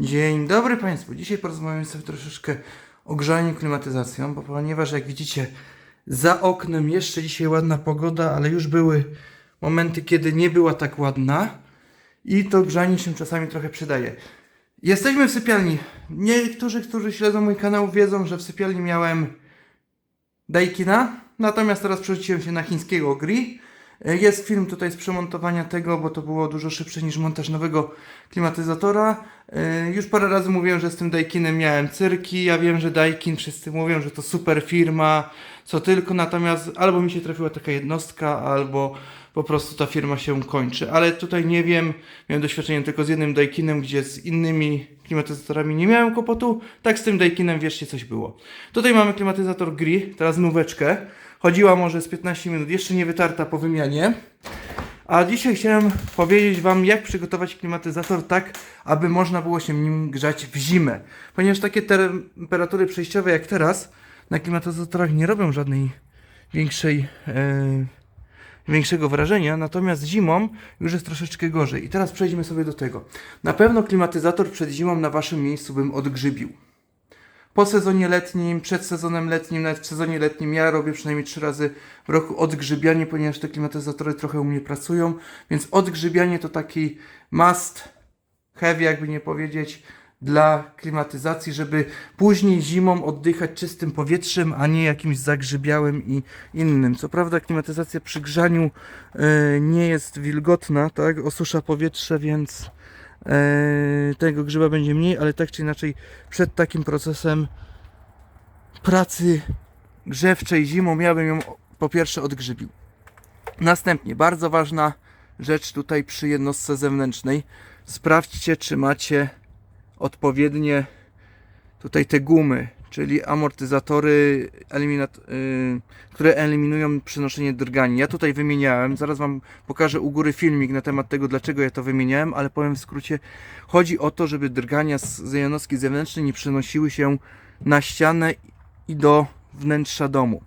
Dzień dobry Państwu. Dzisiaj porozmawiamy sobie troszeczkę o grzaniu klimatyzacją, bo ponieważ jak widzicie za oknem jeszcze dzisiaj ładna pogoda, ale już były momenty, kiedy nie była tak ładna i to grzanie się czasami trochę przydaje. Jesteśmy w sypialni. Niektórzy, którzy śledzą mój kanał wiedzą, że w sypialni miałem Daikina, natomiast teraz przerzuciłem się na chińskiego Gri. E, Jest film tutaj z przemontowania tego, bo to było dużo szybsze niż montaż nowego klimatyzatora. E, Już parę razy mówiłem, że z tym Daikinem miałem cyrki. Ja wiem, że Daikin wszyscy mówią, że to super firma, co tylko, natomiast albo mi się trafiła taka jednostka, albo po prostu ta firma się kończy. Ale tutaj nie wiem, miałem doświadczenie tylko z jednym Daikinem, gdzie z innymi klimatyzatorami nie miałem kłopotu. Tak z tym Daikinem wierzcie coś było. Tutaj mamy klimatyzator Gri, teraz nóweczkę. Chodziła może z 15 minut, jeszcze nie wytarta po wymianie. A dzisiaj chciałem powiedzieć Wam, jak przygotować klimatyzator tak, aby można było się nim grzać w zimę. Ponieważ takie temperatury przejściowe jak teraz na klimatyzatorach nie robią żadnej większej, e, większego wrażenia, natomiast zimą już jest troszeczkę gorzej. I teraz przejdźmy sobie do tego. Na pewno klimatyzator przed zimą na Waszym miejscu bym odgrzybił. Po sezonie letnim, przed sezonem letnim, nawet w sezonie letnim ja robię przynajmniej trzy razy w roku odgrzybianie, ponieważ te klimatyzatory trochę u mnie pracują, więc odgrzybianie to taki must have, jakby nie powiedzieć, dla klimatyzacji, żeby później zimą oddychać czystym powietrzem, a nie jakimś zagrzybiałym i innym. Co prawda klimatyzacja przy grzaniu e, nie jest wilgotna, tak, osusza powietrze, więc tego grzyba będzie mniej, ale tak czy inaczej przed takim procesem pracy grzewczej zimą ja bym ją po pierwsze odgrzybił. Następnie, bardzo ważna rzecz tutaj przy jednostce zewnętrznej. Sprawdźcie, czy macie odpowiednie tutaj te gumy, czyli amortyzatory, y, które eliminują przenoszenie drgani. Ja tutaj wymieniałem, zaraz Wam pokażę u góry filmik na temat tego, dlaczego ja to wymieniałem, ale powiem w skrócie, chodzi o to, żeby drgania z jednostki zewnętrznej nie przenosiły się na ścianę i do wnętrza domu.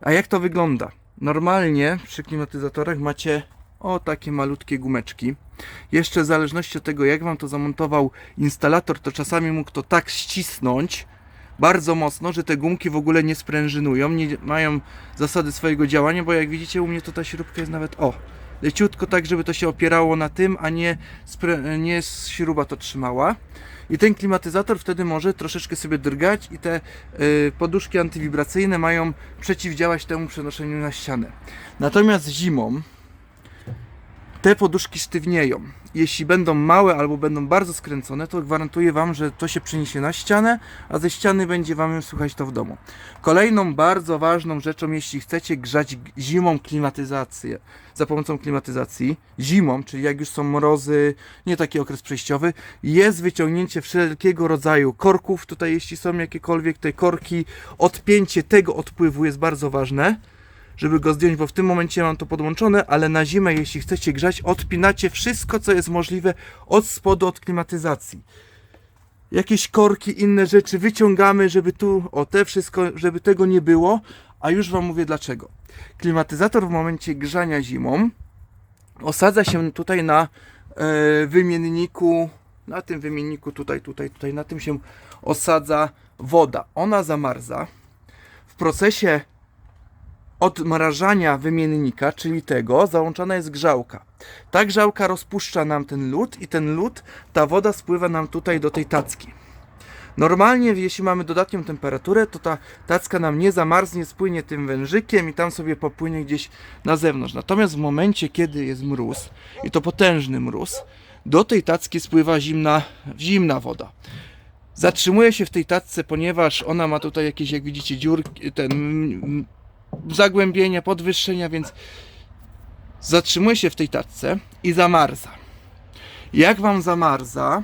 A jak to wygląda? Normalnie przy klimatyzatorach macie o takie malutkie gumeczki. Jeszcze w zależności od tego, jak Wam to zamontował instalator, to czasami mógł to tak ścisnąć bardzo mocno, że te gumki w ogóle nie sprężynują, nie mają zasady swojego działania, bo jak widzicie u mnie to ta śrubka jest nawet o, leciutko tak, żeby to się opierało na tym, a nie, nie śruba to trzymała. I ten klimatyzator wtedy może troszeczkę sobie drgać i te y, poduszki antywibracyjne mają przeciwdziałać temu przenoszeniu na ścianę. Natomiast zimą te poduszki sztywnieją. Jeśli będą małe albo będą bardzo skręcone, to gwarantuję Wam, że to się przeniesie na ścianę, a ze ściany będzie Wam słychać to w domu. Kolejną bardzo ważną rzeczą, jeśli chcecie grzać zimą klimatyzację, za pomocą klimatyzacji, zimą, czyli jak już są mrozy, nie taki okres przejściowy, jest wyciągnięcie wszelkiego rodzaju korków. Tutaj, jeśli są jakiekolwiek te korki, odpięcie tego odpływu jest bardzo ważne żeby go zdjąć, bo w tym momencie mam to podłączone, ale na zimę, jeśli chcecie grzać, odpinacie wszystko, co jest możliwe od spodu, od klimatyzacji. Jakieś korki, inne rzeczy wyciągamy, żeby tu, o te wszystko, żeby tego nie było, a już Wam mówię dlaczego. Klimatyzator w momencie grzania zimą osadza się tutaj na e, wymienniku, na tym wymienniku tutaj, tutaj, tutaj, na tym się osadza woda. Ona zamarza. W procesie odmrażania wymiennika, czyli tego, załączona jest grzałka. Ta grzałka rozpuszcza nam ten lód i ten lód, ta woda spływa nam tutaj do tej tacki. Normalnie, jeśli mamy dodatnią temperaturę, to ta tacka nam nie zamarznie, spłynie tym wężykiem i tam sobie popłynie gdzieś na zewnątrz. Natomiast w momencie, kiedy jest mróz, i to potężny mróz, do tej tacki spływa zimna, zimna woda. Zatrzymuje się w tej tacce, ponieważ ona ma tutaj jakieś, jak widzicie, dziurki, ten zagłębienia, podwyższenia, więc zatrzymuje się w tej tacce i zamarza. Jak Wam zamarza,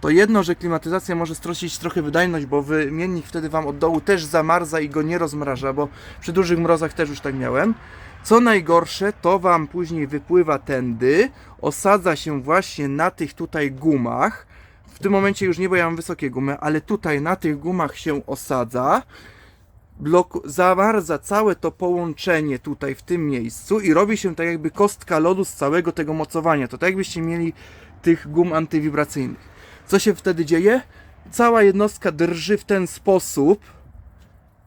to jedno, że klimatyzacja może stracić trochę wydajność, bo wymiennik wtedy Wam od dołu też zamarza i go nie rozmraża, bo przy dużych mrozach też już tak miałem. Co najgorsze, to Wam później wypływa tędy, osadza się właśnie na tych tutaj gumach. W tym momencie już nie, bo ja mam wysokie gumy, ale tutaj na tych gumach się osadza bloku, zamarza całe to połączenie tutaj w tym miejscu i robi się tak jakby kostka lodu z całego tego mocowania. To tak jakbyście mieli tych gum antywibracyjnych. Co się wtedy dzieje? Cała jednostka drży w ten sposób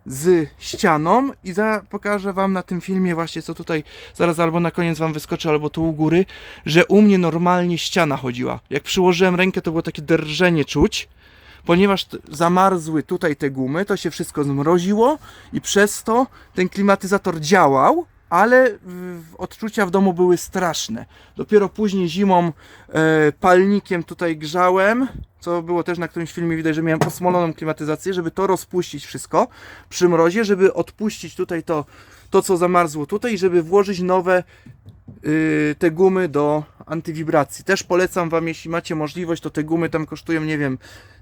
z ścianą i za, pokażę wam na tym filmie właśnie co tutaj zaraz albo na koniec wam wyskoczy albo tu u góry, że u mnie normalnie ściana chodziła. Jak przyłożyłem rękę to było takie drżenie czuć, ponieważ zamarzły tutaj te gumy, to się wszystko zmroziło i przez to ten klimatyzator działał, ale odczucia w domu były straszne. Dopiero później zimą e, palnikiem tutaj grzałem, co było też na którymś filmie widać, że miałem osmoloną klimatyzację, żeby to rozpuścić wszystko przy mrozie, żeby odpuścić tutaj to, to co zamarzło tutaj żeby włożyć nowe y, te gumy do antywibracji. Też polecam Wam, jeśli macie możliwość, to te gumy tam kosztują, nie wiem,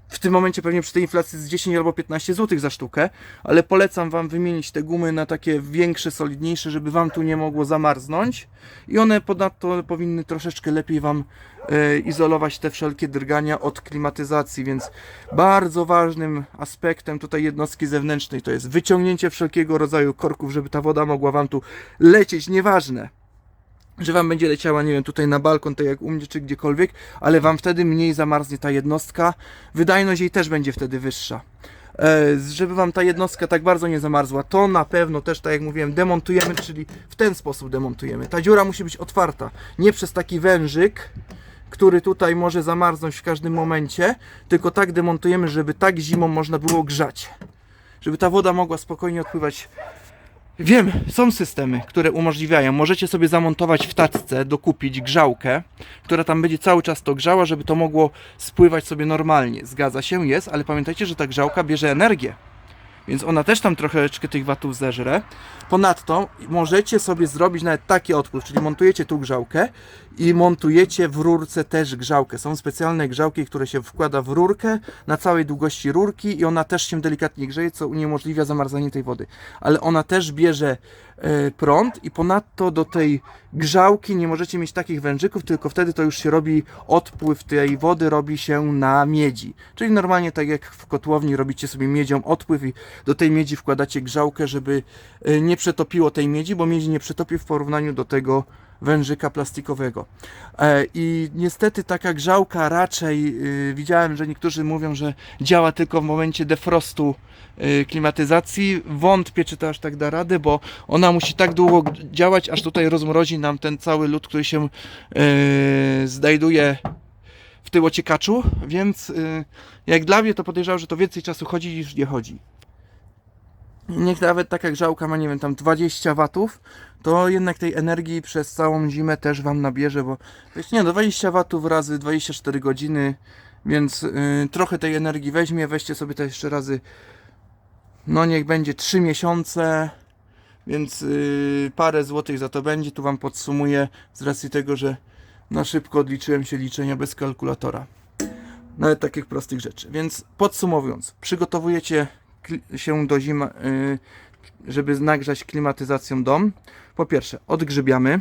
w tym momencie pewnie przy tej inflacji z 10 albo 15 zł za sztukę, ale polecam Wam wymienić te gumy na takie większe, solidniejsze, żeby Wam tu nie mogło zamarznąć. I one ponadto powinny troszeczkę lepiej Wam e, izolować te wszelkie drgania od klimatyzacji, więc bardzo ważnym aspektem tutaj jednostki zewnętrznej to jest wyciągnięcie wszelkiego rodzaju korków, żeby ta woda mogła Wam tu lecieć, nieważne że wam będzie leciała, nie wiem, tutaj na balkon, tak jak u mnie, czy gdziekolwiek, ale wam wtedy mniej zamarznie ta jednostka. Wydajność jej też będzie wtedy wyższa. E, żeby wam ta jednostka tak bardzo nie zamarzła, to na pewno też, tak jak mówiłem, demontujemy, czyli w ten sposób demontujemy. Ta dziura musi być otwarta, nie przez taki wężyk, który tutaj może zamarznąć w każdym momencie, tylko tak demontujemy, żeby tak zimą można było grzać. Żeby ta woda mogła spokojnie odpływać Wiem, są systemy, które umożliwiają. Możecie sobie zamontować w tacce, dokupić grzałkę, która tam będzie cały czas to grzała, żeby to mogło spływać sobie normalnie. Zgadza się, jest, ale pamiętajcie, że ta grzałka bierze energię. Więc ona też tam troszeczkę tych watów zeżre. Ponadto możecie sobie zrobić nawet taki odpływ, czyli montujecie tu grzałkę i montujecie w rurce też grzałkę. Są specjalne grzałki, które się wkłada w rurkę na całej długości rurki i ona też się delikatnie grzeje, co uniemożliwia zamarzanie tej wody. Ale ona też bierze e, prąd i ponadto do tej grzałki nie możecie mieć takich wężyków, tylko wtedy to już się robi odpływ tej wody robi się na miedzi. Czyli normalnie tak jak w kotłowni robicie sobie miedzią odpływ i do tej miedzi wkładacie grzałkę, żeby e, nie przetopiło tej miedzi, bo miedzi nie przetopi w porównaniu do tego wężyka plastikowego. E, I niestety taka grzałka raczej y, widziałem, że niektórzy mówią, że działa tylko w momencie defrostu y, klimatyzacji. Wątpię, czy to aż tak da radę, bo ona musi tak długo działać, aż tutaj rozmrozi nam ten cały lód, który się y, znajduje w tyłociekaczu, więc jak dla mnie to podejrzewam, że to więcej czasu chodzi niż nie chodzi. Niech nawet taka grzałka ma, nie wiem, tam 20 watów, to jednak tej energii przez całą zimę też Wam nabierze, bo wiecie, nie no, 20 watów razy 24 godziny, więc y, trochę tej energii weźmie, weźcie sobie to jeszcze razy, no niech będzie 3 miesiące, więc y, parę złotych za to będzie, tu Wam podsumuję z racji tego, że na szybko odliczyłem się liczenia bez kalkulatora. Nawet takich prostych rzeczy. Więc podsumowując, przygotowujecie się do zimy, y, żeby nagrzać klimatyzacją dom. Po pierwsze, odgrzybiamy,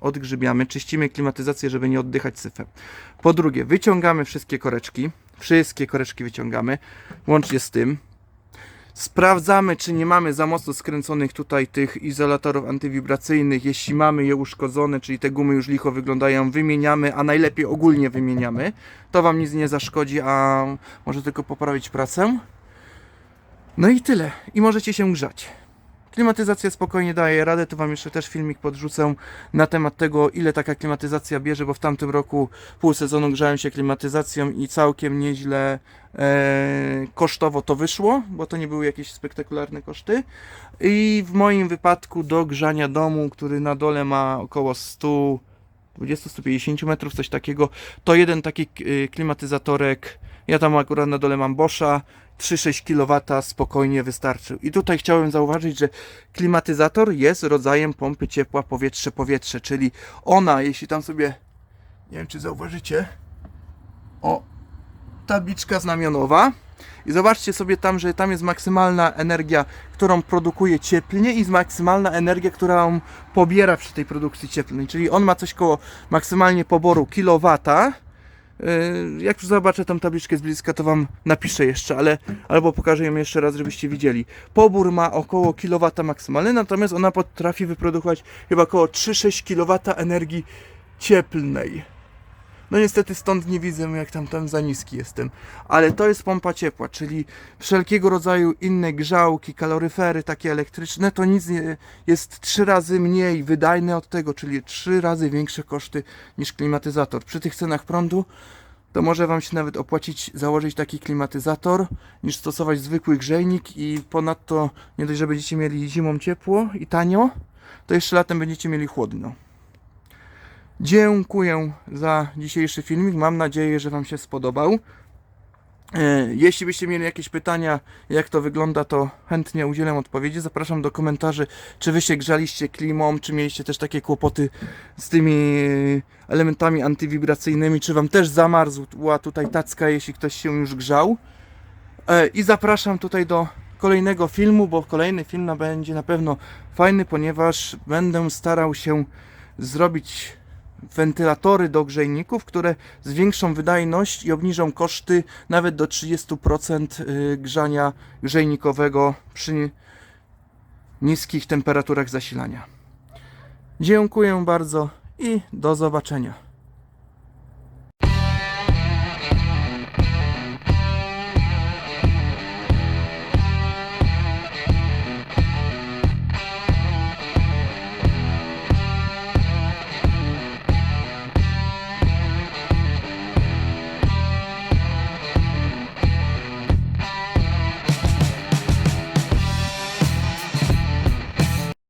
odgrzybiamy, czyścimy klimatyzację, żeby nie oddychać syfem. Po drugie, wyciągamy wszystkie koreczki, wszystkie koreczki wyciągamy, łącznie z tym. Sprawdzamy, czy nie mamy za mocno skręconych tutaj tych izolatorów antywibracyjnych. Jeśli mamy je uszkodzone, czyli te gumy już licho wyglądają, wymieniamy, a najlepiej ogólnie wymieniamy. To Wam nic nie zaszkodzi, a może tylko poprawić pracę. No i tyle. I możecie się grzać. Klimatyzacja spokojnie daje radę, tu Wam jeszcze też filmik podrzucę na temat tego, ile taka klimatyzacja bierze, bo w tamtym roku pół sezonu grzałem się klimatyzacją i całkiem nieźle e, kosztowo to wyszło, bo to nie były jakieś spektakularne koszty. I w moim wypadku do grzania domu, który na dole ma około 100 20-150 metrów, coś takiego, to jeden taki y, klimatyzatorek, ja tam akurat na dole mam Boscha, 3-6 kW spokojnie wystarczył. I tutaj chciałem zauważyć, że klimatyzator jest rodzajem pompy ciepła powietrze-powietrze, czyli ona, jeśli tam sobie, nie wiem czy zauważycie, o, tabliczka znamionowa i zobaczcie sobie tam, że tam jest maksymalna energia, którą produkuje cieplnie i maksymalna energia, którą pobiera przy tej produkcji cieplnej, czyli on ma coś koło maksymalnie poboru kilowata. Yy, Jak już zobaczę tą tabliczkę z bliska, to Wam napiszę jeszcze, ale albo pokażę ją jeszcze raz, żebyście widzieli. Pobór ma około kilowata maksymalny, natomiast ona potrafi wyprodukować chyba około 3-6 kW energii cieplnej. No niestety stąd nie widzę, jak tam, tam za niski jestem. Ale to jest pompa ciepła, czyli wszelkiego rodzaju inne grzałki, kaloryfery takie elektryczne, to nic nie jest trzy razy mniej wydajne od tego, czyli trzy razy większe koszty niż klimatyzator. Przy tych cenach prądu to może Wam się nawet opłacić założyć taki klimatyzator, niż stosować zwykły grzejnik i ponadto nie dość, że będziecie mieli zimą ciepło i tanio, to jeszcze latem będziecie mieli chłodno. Dziękuję za dzisiejszy filmik. Mam nadzieję, że Wam się spodobał. E, Jeśli byście mieli jakieś pytania, jak to wygląda, to chętnie udzielę odpowiedzi. Zapraszam do komentarzy, czy Wy się grzaliście klimą, czy mieliście też takie kłopoty z tymi e, elementami antywibracyjnymi, czy Wam też zamarzła tutaj tacka, jeśli ktoś się już grzał. E, I zapraszam tutaj do kolejnego filmu, bo kolejny film będzie na pewno fajny, ponieważ będę starał się zrobić wentylatory do grzejników, które zwiększą wydajność i obniżą koszty nawet do 30% y, grzania grzejnikowego przy niskich temperaturach zasilania. Dziękuję bardzo i do zobaczenia.